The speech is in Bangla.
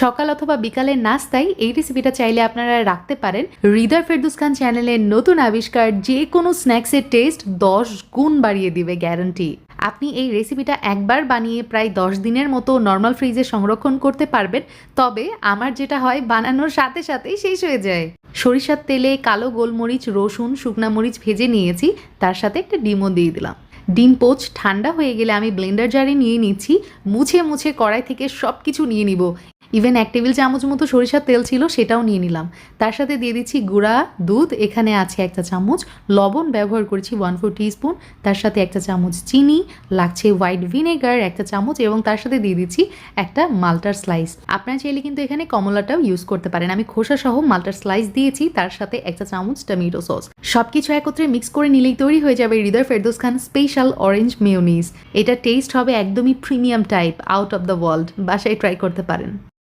সকাল অথবা বিকালের নাস্তায় এই রেসিপিটা চাইলে আপনারা রাখতে পারেন। হৃদয় ফেরদুস খান চ্যানেলের নতুন আবিষ্কার যে কোনো স্ন্যাক্সের টেস্ট দশ গুণ বাড়িয়ে দিবে গ্যারান্টি আপনি এই রেসিপিটা একবার বানিয়ে প্রায় দশ দিনের মতো নর্মাল ফ্রিজে সংরক্ষণ করতে পারবেন, তবে আমার যেটা হয় বানানোর সাথে সাথেই শেষ হয়ে যায়। সরিষার তেলে কালো গোলমরিচ, রসুন, শুকনা মরিচ ভেজে নিয়েছি, তার সাথে একটা ডিমও দিয়ে দিলাম। ডিম পোচ ঠান্ডা হয়ে গেলে আমি ব্লেন্ডার জারে নিয়ে নিচ্ছি, মুছে মুছে কড়াই থেকে সব কিছু নিয়ে নিব। ইভেন এক টেবিল চামচ মতো সরিষার তেল ছিল, সেটাও নিয়ে নিলাম। তার সাথে দিয়ে দিচ্ছি গুঁড়া, দুধ, এখানে আছে একটা চামচ। লবণ ব্যবহার করেছি ওয়ান ফোর স্পুন তার সাথে একটা চামচ চিনি, লাগছে হোয়াইট ভিনেগার একটা চামচ, এবং তার সাথে দিয়ে দিচ্ছি একটা মাল্টার স্লাইস আপনারা চাইলে কিন্তু এখানে কমলাটাও ইউজ করতে পারেন। আমি খোসা সহ মাল্টার স্লাইস দিয়েছি, তার সাথে একটা চামচ টমেটো সস সবকিছু একত্রে মিক্স করে নিলেই তৈরি হয়ে যাবে Hridoy Ferdous Khan special orange mayonnaise এটা টেস্ট হবে একদমই premium type out of the world বাসায় ট্রাই করতে পারেন।